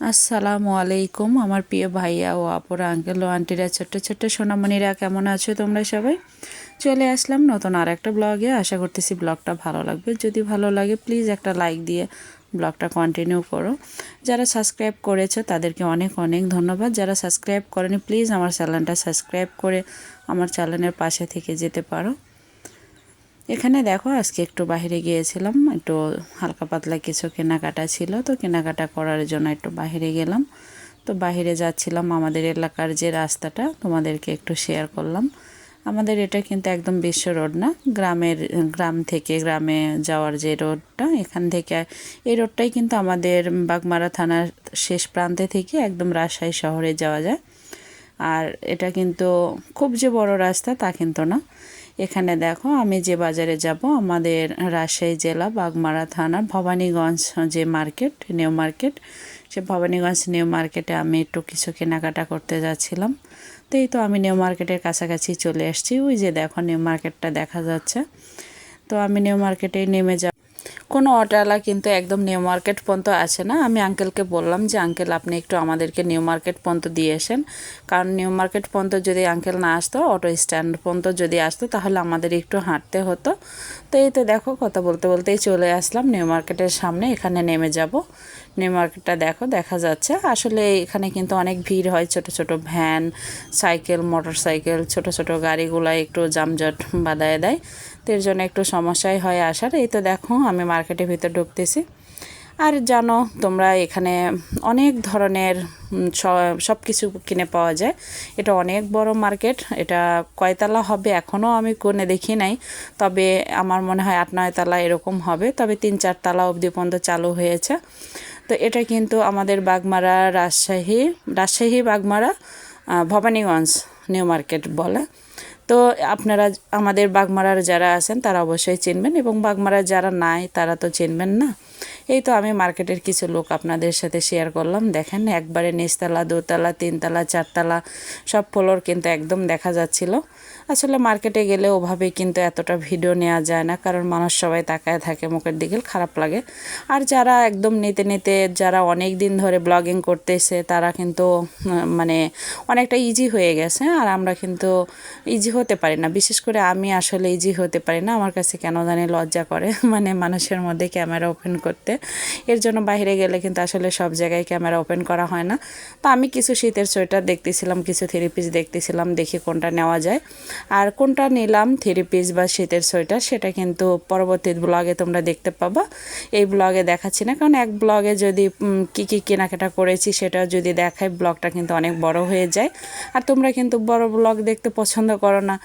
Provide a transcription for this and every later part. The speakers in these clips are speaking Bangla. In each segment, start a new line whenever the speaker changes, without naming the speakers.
আসসালামু আলাইকুম, আমার প্রিয় ভাইয়া ও আপুরা, আঙ্কেল ও আন্টিরা, ছোট্ট ছোট্ট সোনামণিরা, কেমন আছো তোমরা সবাই? চলে আসলাম নতুন আর একটা ব্লগে। আশা করতেছি ব্লগটা ভালো লাগবে। যদি ভালো লাগে প্লিজ একটা লাইক দিয়ে ব্লগটা কন্টিনিউ করো। যারা সাবস্ক্রাইব করেছ, তাদেরকে অনেক অনেক ধন্যবাদ। যারা সাবস্ক্রাইব করেনি প্লিজ আমার চ্যানেলটা সাবস্ক্রাইব করে আমার চ্যানেলের পাশে থেকে যেতে পারো। এখানে দেখো, আজকে একটু বাইরে গিয়েছিলাম, একটু হালকা পাতলা কিছু কেনাকাটা ছিল, তো কেনাকাটা করার জন্য একটু বাইরে গেলাম। তো বাইরে যাচ্ছিলাম, আমাদের এলাকার যে রাস্তাটা, তোমাদেরকে একটু শেয়ার করলাম। আমাদের এটা কিন্তু একদম বিশ্ব রোড না, গ্রামের, গ্রাম থেকে গ্রামে যাওয়ার যে রোডটা, এখান থেকে, এই রোডটাই কিন্তু আমাদের বাগমারা থানার শেষ প্রান্তে থেকে একদম রাজশাহী শহরে যাওয়া যায়। আর এটা কিন্তু খুব যে বড় রাস্তা তা কিন্তু না। এখানে দেখো, আমি যে বাজারে যাব, আমাদের রাজশাহী জেলা, বাগমারা থানার ভবানীগঞ্জ যে মার্কেট, নিউ মার্কেট, সে ভবানীগঞ্জ নিউ মার্কেটে আমি একটু কিছু কেনাকাটা করতে যাচ্ছিলাম। তো এই তো আমি নিউ মার্কেটের কাছাকাছি চলে এসেছি। ওই যে দেখো, নিউ মার্কেটটা দেখা যাচ্ছে। তো আমি নিউ মার্কেটেই নেমে যাব। কোনো অটোওয়ালা কিন্তু একদম নিউ মার্কেট পর্যন্ত আছে না। আমি আঙ্কেলকে বললাম যে আঙ্কেল আপনি একটু আমাদেরকে নিউ মার্কেট পর্যন্ত দিয়ে এসেন কারণ নিউ মার্কেট পর্যন্ত যদি আঙ্কেল না আসতো অটো স্ট্যান্ড পর্যন্ত যদি আসতো, তাহলে আমাদের একটু হাঁটতে হতো। তো এই তো দেখো, কথা বলতে বলতেই চলে আসলাম। নিউ মার্কেটের সামনে এখানে নেমে যাব। নিউ মার্কেটটা দেখো, দেখা যাচ্ছে। আসলে এখানে কিন্তু অনেক ভিড় হয়, ছোট ছোট ভ্যান, সাইকেল মোটর সাইকেল ছোট ছোট গাড়িগুলো একটু জামজট বাদায় দেয়। তো এর জন্য একটু সমস্যাই হয় আসার। এই তো দেখো, আমি মার্কেটের ভিতর ঢুকতেছি। আর জানো, তোমরা এখানে অনেক ধরনের সব কিছু কিনে পাওয়া যায়। এটা অনেক বড় মার্কেট, এটা কয়তলা হবে এখনও আমি কোনে দেখি নাই। তবে আমার মনে হয় আট, নয় তলা এরকম হবে। তবে তিন, চার তলা অবধি পর্যন্ত চালু হয়েছে। তো এটা কিন্তু আমাদের বাগমারা রাজশাহী রাজশাহী বাগমারা ভবানীগঞ্জ, নিউ মার্কেট বলে। তো আপনারা, আমাদের বাগমারার যারা আছেন তারা অবশ্যই চিনবেন এবং বাগমারার যারা নাই তারা তো চিনবেন না। এই তো আমি মার্কেটের কিছু লোক আপনাদের সাথে শেয়ার করলাম। দেখেন, একবারে নিচতলা, দোতলা, তিনতলা, চারতলা, সব ফ্লোর কিন্তু একদম দেখা যাচ্ছিল। আসলে মার্কেটে গেলে ওভাবে কিন্তু এতটা ভিডিও নেওয়া যায় না, কারণ মানুষ সবাই তাকায় থাকে, মুখের দিকে খারাপ লাগে। আর যারা একদম নিতে নিতে, যারা অনেক দিন ধরে ব্লগিং করতেছে, তারা কিন্তু মানে অনেকটা ইজি হয়ে গেছে। আর আমরা কিন্তু ইজি হতে পারি না। বিশেষ করে আমি আসলে ইজি হতে পারি না। আমার কাছে কেন জানি লজ্জা করে মানে মানুষের মধ্যে ক্যামেরা ওপেন করতে। এর জন্য বাইরে গেলে কিন্তু আসলে সব জায়গায় ক্যামেরা ওপেন করা হয় না। তো আমি কিছু শীতের সোয়েটার দেখতেছিলাম, কিছু থ্রি পিস দেখতেছিলাম, দেখি কোনটা নেওয়া যায়। আর কোনটা নিলাম, থ্রি পিস বা শীতের সোয়েটার, সেটা কিন্তু পরবর্তী ব্লগে তোমরা দেখতে পাবা। এই ব্লগে দেখাচ্ছি না, কারণ এক ব্লগে যদি কি কি কেনাকাটা করেছি সেটা যদি দেখায় ব্লগটা কিন্তু অনেক বড় হয়ে যায়। আর তোমরা কিন্তু বড় ব্লগ দেখতে পছন্দ করো না।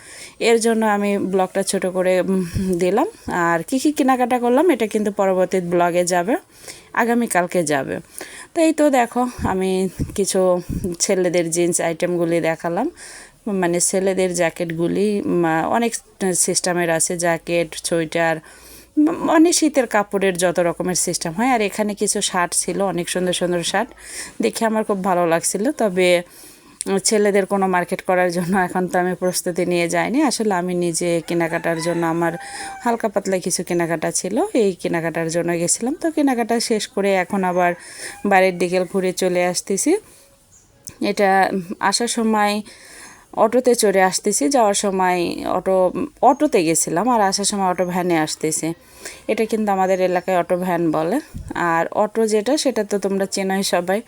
এর জন্য আমি ব্লগটা ছোট করে দিলাম। আর কি কি কেনাকাটা করলাম, এটা কিন্তু পরবর্তী ব্লগে যাবে আগামীকালকে যাবে। তো এই তো দেখো, আমি কিছু ছেলেদের জিন্স আইটেমগুলি দেখালাম। মানে ছেলেদের জ্যাকেটগুলি অনেক সিস্টেমের আছে, জ্যাকেট, সোয়েটার অনেক শীতের কাপড়ের যত রকমের সিস্টেম হয়। আর এখানে কিছু শার্ট ছিল, অনেক সুন্দর সুন্দর শার্ট। দেখে আমার খুব ভালো লাগছিল। তবে ছেলেদের কোনো মার্কেট করার জন্য এখন তো আমি প্রস্তুতি নিয়ে যাইনি। আসলে আমি নিজে কেনাকাটার জন্য আমার হালকা পাতলা কিছু কেনাকাটা ছিল, এই কেনাকাটার জন্য গেছিলাম। তো কেনাকাটা শেষ করে এখন আবার বাড়ির দিকে ঘুরে চলে আসতেছি। এটা আসার সময় অটোতে চড়ে আসতেছি, যাওয়ার সময় অটো, অটোতে গেছিলাম আর আসার সময় অটো ভ্যানে আসতেছি। এটা কিন্তু আমাদের এলাকায় অটো ভ্যান বলে। আর অটো যেটা, সেটা তো তোমরা চেনাই সবাই।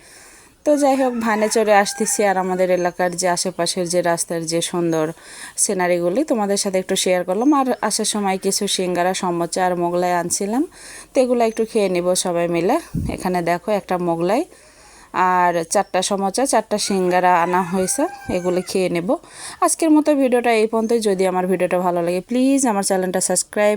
তো যাই হোক, ভানে চড়ে আসতেছি আর আমাদের এলাকার যে আশেপাশের যে রাস্তার যে সুন্দর সিনারিগুলি তোমাদের সাথে একটু শেয়ার করলাম। আর আসার সময় কিছু সিঙ্গারা, সমোচা আর মোগলাই আনছিলাম। তো এগুলো একটু খেয়ে নিব সবাই মিলে। এখানে দেখো একটা মোগলাই আর চারটা সমোচা, চারটা সিঙ্গারা আনা হয়েছে। এগুলো খেয়ে নেব। আজকের মতো ভিডিওটা এই পর্যন্তই। যদি আমার ভিডিওটা ভালো লাগে প্লিজ আমার চ্যানেলটা সাবস্ক্রাইব